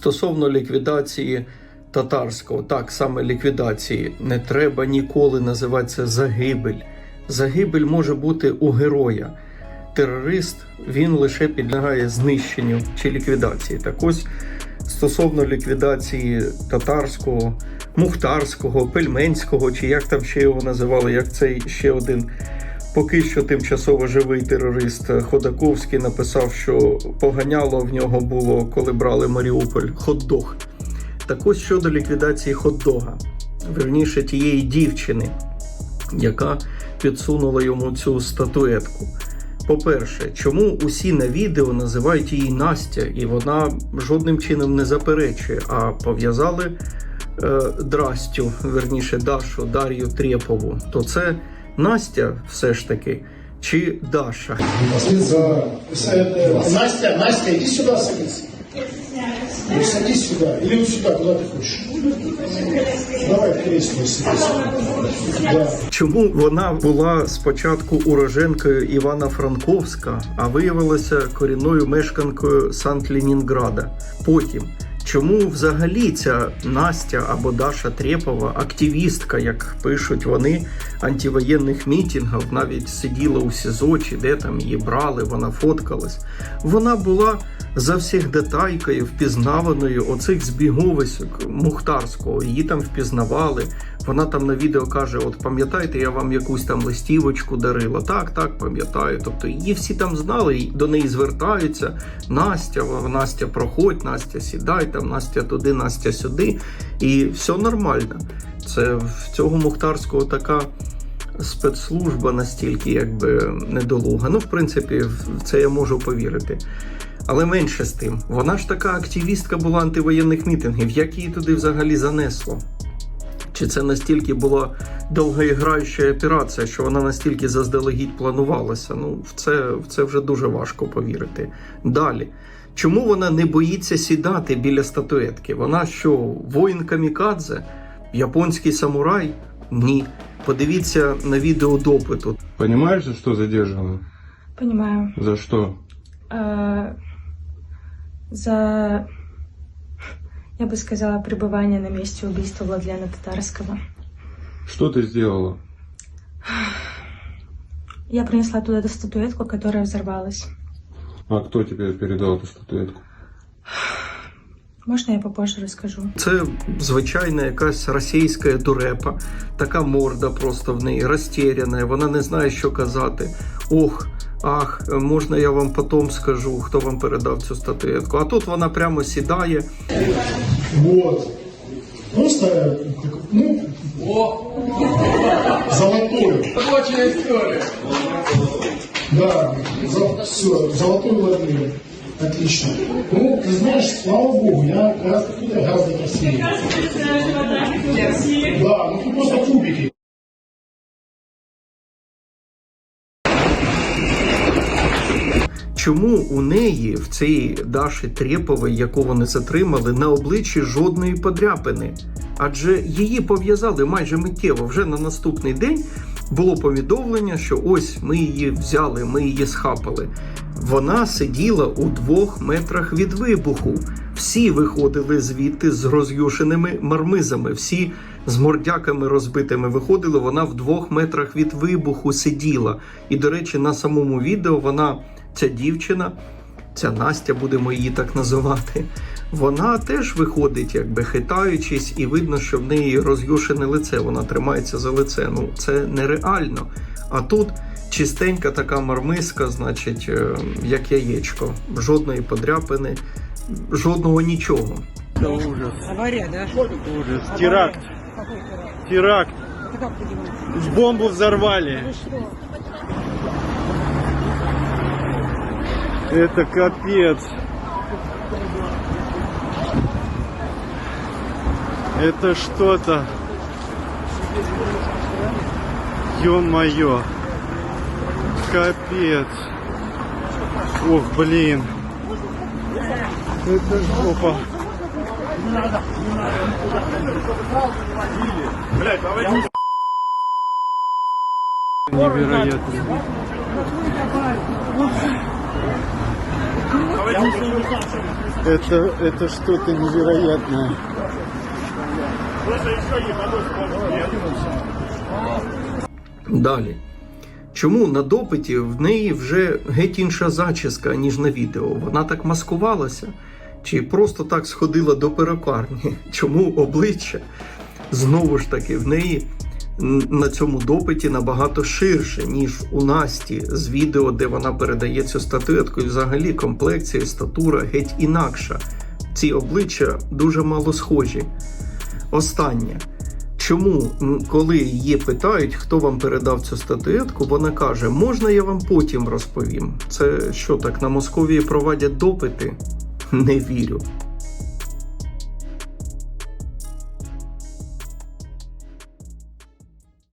Стосовно ліквідації татарського, так саме ліквідації, не треба ніколи називати це загибель. Загибель може бути у героя. Терорист він лише підлягає знищенню чи ліквідації. Так ось стосовно ліквідації татарського, мухтарського, пельменського, чи як там ще його називали, як цей ще один Поки що тимчасово живий терорист Ходаковський написав, що поганяло в нього було, коли брали Маріуполь, хот-дог. Так ось щодо ліквідації хот-дога, верніше тієї дівчини, яка підсунула йому цю статуетку. По-перше, чому усі на відео називають її Настя, і вона жодним чином не заперечує, а пов'язали е, Драстю, верніше Дашу, Дар'ю Трєпову, то це Настя все ж таки чи Даша? Настя, Настя, иди сюда садись. Ну, садись сюда. Или вот сюда, куда ты хочешь. Давай кресло садись. Да. Чому вона була спочатку уроженкою Івана Франковська, а виявилася корінною мешканкою Санкт-Ленінграда? Потім чому взагалі ця Настя або Даша Трєпова, активістка, як пишуть вони, антивоєнних мітінгів, навіть сиділа у СІЗО, чи де там її брали, вона фоткалась. Вона була завсігдатайкою, впізнаваною оцих збіговиськ Мухтарського. Її там впізнавали. Вона там на відео каже: От пам'ятаєте, я вам якусь там листівочку дарила. Так, так, пам'ятаю. Тобто її всі там знали, і до неї звертаються. Настя, Настя, проходь, Настя, сідай там, Настя туди, Настя сюди. І все нормально. Це в цього Мухтарського така. Спецслужба настільки якби недолуга. Ну, в принципі, в це я можу повірити. Але менше з тим, вона ж така активістка була антивоєнних мітингів. Як її туди взагалі занесло? Чи це настільки була довгоіграюча операція, що вона настільки заздалегідь планувалася? Ну, в це, в це вже дуже важко повірити. Далі. Чому вона не боїться сідати біля статуетки? Вона що, воїн камікадзе? Японський самурай? Ні. Подивіться на відео допиту. Понимаешь, за что задержана? Понимаю. За что? Э, за, я бы сказала, пребывание на месте убийства Владлена Татарского. Что ты сделала? Я принесла туда эту статуэтку, которая взорвалась. А кто тебе передал эту статуэтку? Можно я попозже расскажу? Це звичайна якась російська дурепа, така морда просто в неї розтєряна, вона не знає, що казати. Ох, ах, можна я вам потім скажу, хто вам передав цю статуетку. А тут вона прямо сідає. Вот. Просто, ну, золотой. Рабочая история. Да, за, все, золотой владелец. Отлично. Ну, ты знаешь, слава богу, я гораздо, я гораздо красивее. Да, ну тут просто кубики. Чому у неї в цій Даші Трєпової, яку вони затримали, на обличчі жодної подряпини? Адже її пов'язали майже миттєво. Вже на наступний день було повідомлення, що ось ми її взяли, ми її схапали. Вона сиділа у двох метрах від вибуху. Всі виходили звідти з роз'юшеними мармизами. Всі з мордяками розбитими виходили. Вона в двох метрах від вибуху сиділа. І, до речі, на самому відео вона, ця дівчина, ця Настя, будемо її так називати. Вона теж виходить, якби хитаючись, і видно, що в неї роз'юшене лице. Вона тримається за лице. Ну це нереально. А тут чистенька така мармиска, значить, е, як яєчко. Жодної подряпини, жодного нічого. Авария, да? Ужас. Теракт. Теракт. Бомбу взорвали. Это капец. Это что-то. Ё-моё. Капец. Ох, блин. Это жопа. Невероятно. Это, это что-то невероятное. Далі. Чому на допиті в неї вже геть інша зачіска, ніж на відео? Вона так маскувалася? Чи просто так сходила до перукарні? Чому обличчя? Знову ж таки, в неї на цьому допиті набагато ширше, ніж у Насті з відео, де вона передає цю статуетку, і взагалі комплекція статура геть інакша. Ці обличчя дуже мало схожі. Останнє. Чому, коли її питають, хто вам передав цю статуетку, вона каже: можна я вам потім розповім? Це що так на Московії проводять допити? Не вірю.